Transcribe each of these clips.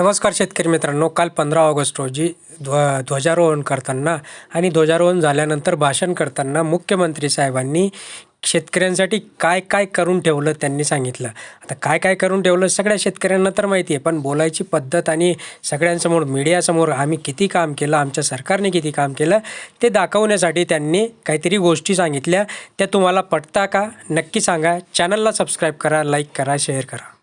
नमस्कार शेतकरी मित्रांनो काल पंधरा ऑगस्ट रोजी ध्व ध्वजारोहण करताना आणि ध्वजारोहण झाल्यानंतर भाषण करताना मुख्यमंत्री साहेबांनी शेतकऱ्यांसाठी काय काय करून ठेवलं त्यांनी सांगितलं. आता काय काय करून ठेवलं सगळ्या शेतकऱ्यांना तर माहिती आहे पण बोलायची पद्धत आणि सगळ्यांसमोर मीडियासमोर आम्ही किती काम केलं आमच्या सरकारने किती काम केलं ते दाखवण्यासाठी त्यांनी काहीतरी गोष्टी सांगितल्या. त्या तुम्हाला पटता का? नक्की सांगा. चॅनलला सबस्क्राईब करा लाईक करा शेअर करा.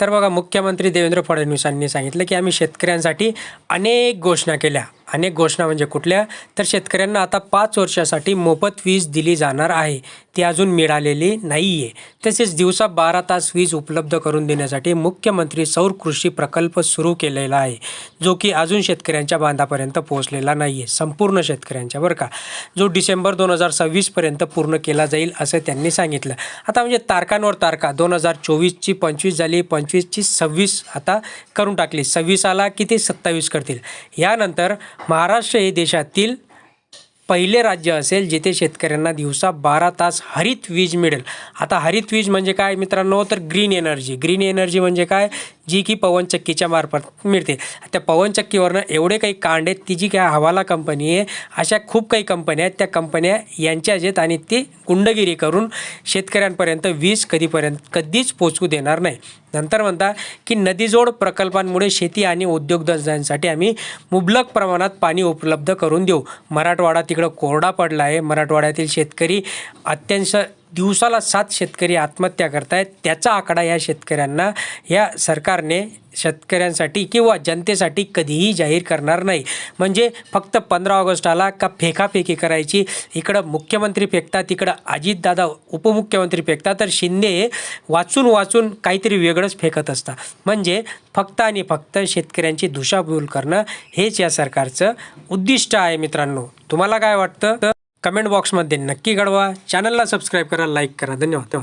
तर बघा मुख्यमंत्री देवेंद्र फडणवीसांनी सांगितलं की आम्ही शेतकऱ्यांसाठी अनेक घोषणा केल्या. अनेक घोषणा म्हणजे कुठल्या? तर शेतकऱ्यांना आता पाच वर्षासाठी मोफत वीज दिली जाणार आहे. ती अजून मिळालेली नाही आहे तसेच दिवसा बारा तास वीज उपलब्ध करून देण्यासाठी मुख्यमंत्री सौर कृषी प्रकल्प सुरू केलेला आहे जो की अजून शेतकऱ्यांच्या बांधापर्यंत पोहोचलेला नाही आहे संपूर्ण शेतकऱ्यांच्या बरं का. जो डिसेंबर दोन हजार सव्वीसपर्यंत पूर्ण केला जाईल असं त्यांनी सांगितलं. आता म्हणजे तारखांवर तारखा. दोन हजार चोवीसची पंचवीस झाली पंचवीसची सव्वीस आता करून टाकली. सव्वीस आला की ते सत्तावीस करतील. यानंतर महाराष्ट्र हे देशातील पहिले राज्य असेल जिथे शेतकऱ्यांना दिवसा बारा तास हरित वीज मिळेल. आता हरित वीज म्हणजे काय मित्रांनो? तर ग्रीन एनर्जी. ग्रीन एनर्जी म्हणजे काय? जी की पवनचक्कीच्या मार्फत मिळते. त्या पवनचक्कीवरनं एवढे काही कांड आहेत ती जी काय हवाला कंपनी आहे अशा खूप काही कंपन्या आहेत. त्या कंपन्या यांच्याच आहेत आणि ते गुंडगिरी करून शेतकऱ्यांपर्यंत वीज कधीपर्यंत कधीच पोचवू देणार नाही. नंतर म्हणता की नदीजोड प्रकल्पांमुळे शेती आणि उद्योगधंद्यांसाठी आम्ही मुबलक प्रमाणात पाणी उपलब्ध करून देऊ. मराठवाडा तिकडं कोरडा पडला आहे. मराठवाड्यातील शेतकरी अत्यंत दिवसाला सात शेतकरी आत्महत्या करतायत. त्याचा आकडा या शेतकऱ्यांना या सरकारने शेतकऱ्यांसाठी किंवा जनतेसाठी कधीही जाहीर करणार नाही. म्हणजे फक्त पंधरा ऑगस्ट आला का फेकाफेकी करायची? इकडं मुख्यमंत्री फेकतात तिकडं अजितदादा उपमुख्यमंत्री फेकतात तर शिंदे वाचून वाचून काहीतरी वेगळंच फेकत असतात. म्हणजे फक्त आणि फक्त शेतकऱ्यांची दुशाभूल करणं हेच या सरकारचं उद्दिष्ट आहे मित्रांनो. तुम्हाला काय वाटतं? कमेंट बॉक्समध्ये नक्की कळवा. चॅनलला सबस्क्राईब करा लाईक करा. धन्यवाद.